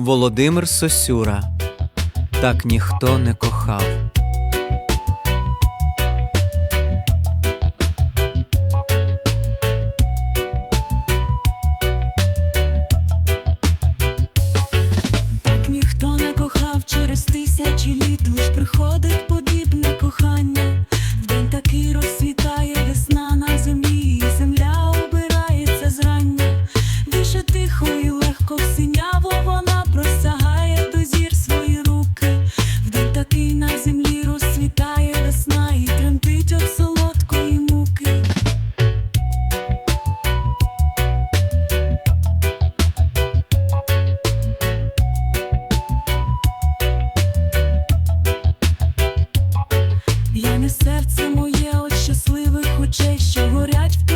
Володимир Сосюра так ніхто не кохав. Так ніхто не кохав через тисячі літ лиш приходить подібне кохання, в день такий розсвіт. що горять.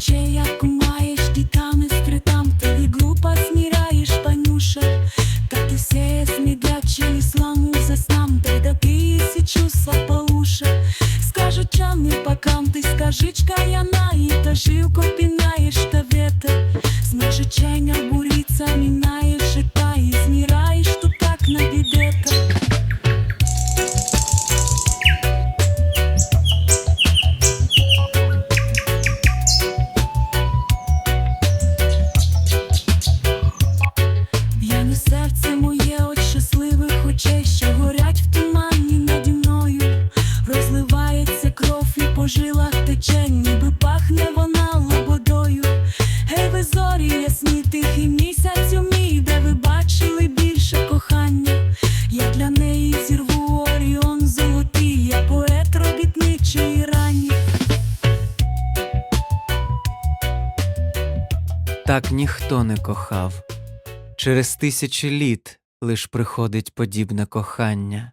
тече, як маєш, дітами скритам, ти від група сміраєш, панюша, та ти сеє смідляче ісламу заснам, ти такий січу слабоуша, скажуть чамни пакам, ти скажичка яна, і та жилку пінаєш та вета, з чайня так ніхто не кохав, через тисячі літ лиш приходить подібне кохання.